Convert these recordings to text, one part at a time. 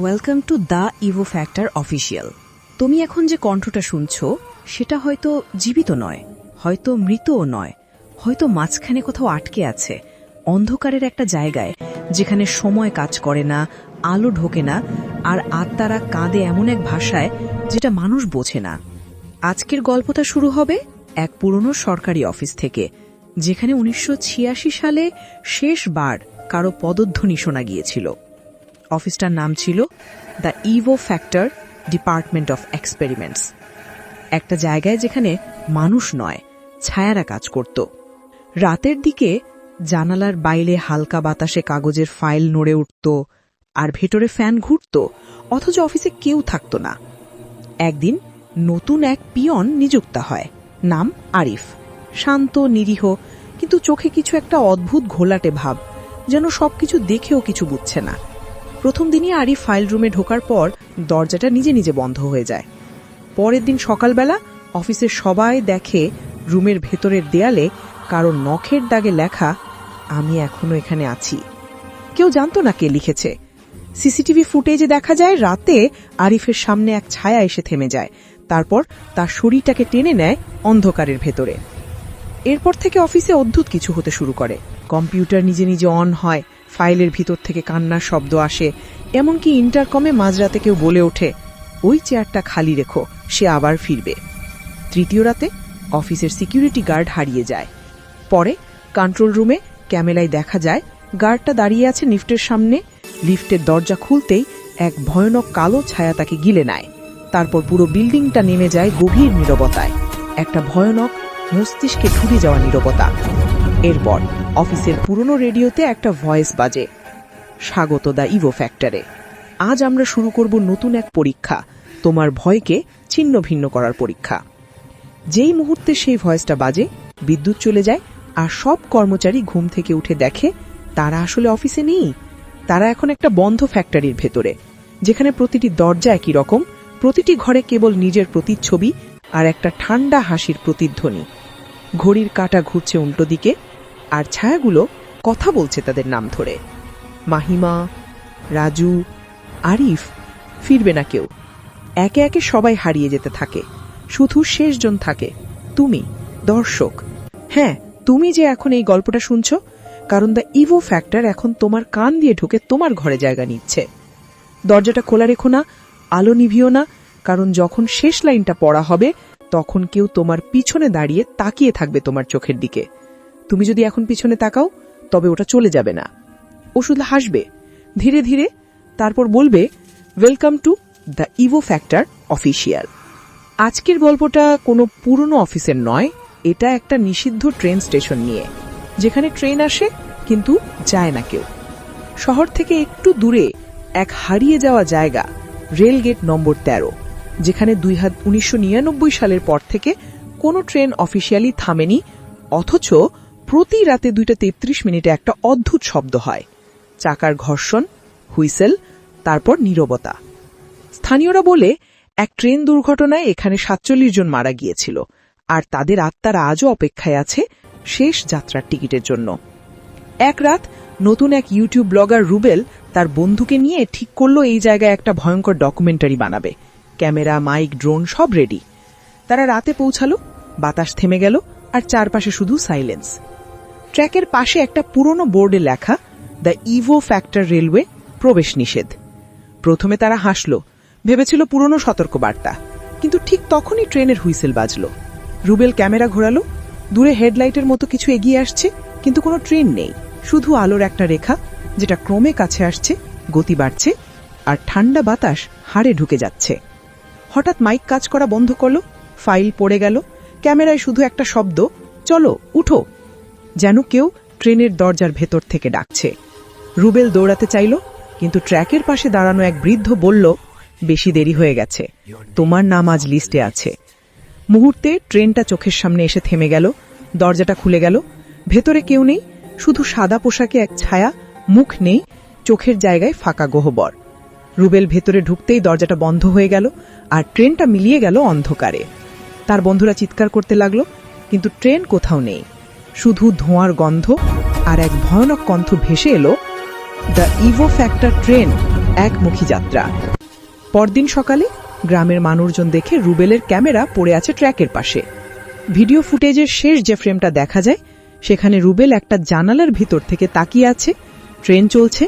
Welcome to the Evo factor official তুমি এখন যে কণ্ঠটা শুনছ, সেটা হয়তো জীবিত নয়, হয়তো মৃতও নয়, হয়তো মাঝখানে কোথাও আটকে আছে, অন্ধকারের একটা জায়গায়, যেখানে সময় কাজ করে না, আলো ঢোকে না, আর আত্মারা কাঁদে এমন এক ভাষায় যেটা মানুষ বোঝে না। আজকের গল্পটা শুরু হবে এক পুরনো সরকারি অফিস থেকে, যেখানে উনিশশো ছিয়াশি সালে শেষবার কারও পদধ্বনি শোনা গিয়েছিল। অফিসটার নাম ছিল the Evo factor department of experiments. একটা জায়গায় যেখানে মানুষ নয়, ছায়ারা কাজ করত। রাতের দিকে জানালার বাইরে হালকা বাতাসে কাগজের ফাইল নড়ে উঠত আর ভেতরে ফ্যান ঘুরত, অথচ অফিসে কেউ থাকত না। একদিন নতুন এক পিয়ন নিযুক্ত হয়, নাম আরিফ। শান্ত, নিরীহ, কিন্তু চোখে কিছু একটা অদ্ভুত ঘোলাটে ভাব, যেন সবকিছু দেখেও কিছু বুঝছে না। প্রথম দিনই আরিফ ফাইল রুমে ঢোকার পর দরজাটা নিজে নিজে বন্ধ হয়ে যায়। পরের দিন সকালবেলা অফিসের সবাই দেখে রুমের ভেতরের দেয়ালে কারও নখের দাগে লেখা, আমি এখনও এখানে আছি। কেউ জানতো না কে লিখেছে। সিসিটিভি ফুটেজে দেখা যায় রাতে আরিফের সামনে এক ছায়া এসে থেমে যায়। তারপর তার শরীরটাকে টেনে নেয় অন্ধকারের ভেতরে। এরপর থেকে অফিসে অদ্ভুত কিছু হতে শুরু করে। কম্পিউটার নিজে নিজে অন হয়। ফাইলের ভিতর থেকে কান্নার শব্দ আসে, এমনকি ইন্টারকমে মাঝরাতে কেউ বলে ওঠে, ওই চেয়ারটা খালি রেখো, সে আবার ফিরবে। তৃতীয় রাতে অফিসের সিকিউরিটি গার্ড হারিয়ে যায়। পরে কন্ট্রোল রুমে ক্যামেরায় দেখা যায়, গার্ডটা দাঁড়িয়ে আছে লিফটের সামনে। লিফটের দরজা খুলতেই এক ভয়ানক কালো ছায়া তাকে গিলে নেয়। তারপর পুরো বিল্ডিংটা নেমে যায় গভীর নীরবতায়। একটা ভয়ানক মস্তিষ্কে ঠুকে যাওয়া নীরবতা। এরপর অফিসের পুরনো রেডিওতে একটা ভয়েস বাজে। স্বাগত দা ইভো ফ্যাক্টরে। আজ আমরা শুরু করব নতুন এক পরীক্ষা, তোমার ভয়কে ছিন্ন ভিন্ন করার পরীক্ষা। যেই মুহূর্তে সেই ভয়েসটা বাজে, বিদ্যুৎ চলে যায় আর সব কর্মচারী ঘুম থেকে উঠে দেখে, তারা আসলে অফিসে নেই। তারা এখন একটা বন্ধ ফ্যাক্টরির ভেতরে, যেখানে প্রতিটি দরজা একই রকম, প্রতিটি ঘরে কেবল নিজের প্রতিচ্ছবি আর একটা ঠান্ডা হাসির প্রতিধ্বনি। ঘড়ির কাঁটা ঘুরছে উল্টো দিকে আর ছায়াগুলো কথা বলছে তাদের নাম ধরে। মাহিমা, রাজু, আরিফ ফিরবে না কেউ। একে একে সবাই হারিয়ে যেতে থাকে। শুধু শেষজন থাকে। তুমি, দর্শক। হ্যাঁ তুমি যে এখন এই গল্পটা শুনছ, কারণ দ্য ইভো ফ্যাক্টর এখন তোমার কান দিয়ে ঢুকে তোমার ঘরে জায়গা নিচ্ছে। দরজাটা খোলা রেখো না, আলো নিভিও না, কারণ যখন শেষ লাইনটা পড়া হবে, তখন কেউ তোমার পিছনে দাঁড়িয়ে তাকিয়ে থাকবে তোমার চোখের দিকে। তুমি যদি এখন পিছনে তাকাও, তবে ওটা চলে যাবে না। ও শুধু হাসবে। ধীরে ধীরে তারপর বলবে welcome to the Evo factor official আজকের গল্পটা কোনো পুরনো অফিসের নয়, এটা একটা নিষিদ্ধ ট্রেন স্টেশন নিয়ে, যেখানে ট্রেন আসে কিন্তু যায় না কেউ। শহর থেকে একটু দূরে এক হারিয়ে যাওয়া জায়গা, রেলগেট নম্বর তেরো, যেখানে দুই উনিশশো নিরানব্বই সালের পর থেকে কোনো ট্রেন অফিসিয়ালি থামেনি, অথচ প্রতি রাতে দুইটা তেত্রিশ মিনিটে একটা অদ্ভুত শব্দ হয়। চাকার ঘর্ষণ, হুইসেল, তারপর নীরবতা। স্থানীয়রা বলে, এক ট্রেন দুর্ঘটনায় এখানে সাতচল্লিশ জন মারা গিয়েছিল, আর তাদের আত্মারা আজও অপেক্ষায় আছে শেষ যাত্রার টিকিটের জন্য। এক রাত, নতুন এক ইউটিউব ব্লগার রুবেল তার বন্ধুকে নিয়ে ঠিক করল এই জায়গায় একটা ভয়ঙ্কর ডকুমেন্টারি বানাবে। ক্যামেরা, মাইক, ড্রোন সব রেডি। তারা রাতে পৌঁছালো, বাতাস থেমে গেল, আর চারপাশে শুধু সাইলেন্স। ট্র্যাকের পাশে একটা পুরনো বোর্ডে লেখা দ্য ইভো ফ্যাক্টর রেলওয়ে প্রবেশ নিষেধ প্রথমে তারা হাসল, ভেবেছিল পুরনো সতর্কবার্তা, কিন্তু ঠিক তখনই ট্রেনের হুইসেল বাজল। রুবেল ক্যামেরা ঘোরালো, দূরে হেডলাইটের মতো কিছু এগিয়ে আসছে, কিন্তু কোনো ট্রেন নেই, শুধু আলোর একটা রেখা, যেটা ক্রমে কাছে আসছে, গতি বাড়ছে, আর ঠান্ডা বাতাস হাড়ে ঢুকে যাচ্ছে। হঠাৎ মাইক কাজ করা বন্ধ করল, ফাইল পড়ে গেল, ক্যামেরায় শুধু একটা শব্দ, চলো, উঠো। যেন কেউ ট্রেনের দরজার ভেতর থেকে ডাকছে। রুবেল দৌড়াতে চাইল, কিন্তু ট্র্যাকের পাশে দাঁড়ানো এক বৃদ্ধ বলল, বেশি দেরি হয়ে গেছে। তোমার নাম আজ লিস্টে আছে। মুহূর্তে ট্রেনটা চোখের সামনে এসে থেমে গেল, দরজাটা খুলে গেল। ভেতরে কেউ নেই, শুধু সাদা পোশাকে এক ছায়া, মুখ নেই, চোখের জায়গায় ফাঁকা গহ্বর। রুবেল ভেতরে ঢুকতেই দরজাটা বন্ধ হয়ে গেল আর ট্রেনটা মিলিয়ে গেল অন্ধকারে। তার বন্ধুরা চিৎকার করতে লাগল, কিন্তু ট্রেন কোথাও নেই। শুধু ধোঁয়ার গন্ধ আর এক ভয়ানক কণ্ঠ ভেসে এলো, দ্য ইভো ফ্যাক্টর ট্রেন একমুখী যাত্রা পরদিন সকালে গ্রামের মানুষজন দেখে রুবেলের ক্যামেরা পড়ে আছে ট্র্যাকের পাশে। ভিডিও ফুটেজের শেষ যে ফ্রেমটা দেখা যায়, সেখানে রুবেল একটা জানালার ভিতর থেকে তাকিয়ে আছে, ট্রেন চলছে,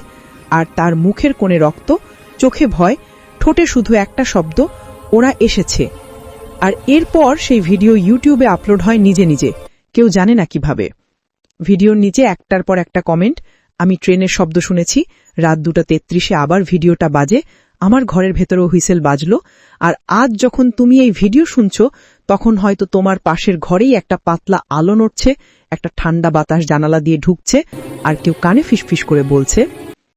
আর তার মুখের কোণে রক্ত, চোখে ভয়, ঠোঁটে শুধু একটা শব্দ, ওরা এসেছে আর এরপর সেই ভিডিও ইউটিউবে আপলোড হয় নিজে নিজে। কেউ জানে না কীভাবে। ভিডিওর নিচে একটার পর একটা কমেন্ট, আমি ট্রেনের শব্দ শুনেছি, রাত দুটা তেত্রিশে আবার ভিডিওটা বাজে, আমার ঘরের ভেতরেও হুইসেল বাজলো, আর আজ যখন তুমি এই ভিডিও শুনছো, তখন হয়তো তোমার পাশের ঘরেই একটা পাতলা আলো নড়ছে, একটা ঠান্ডা বাতাস জানালা দিয়ে ঢুকছে, আর কেউ কানে ফিসফিস করে বলছে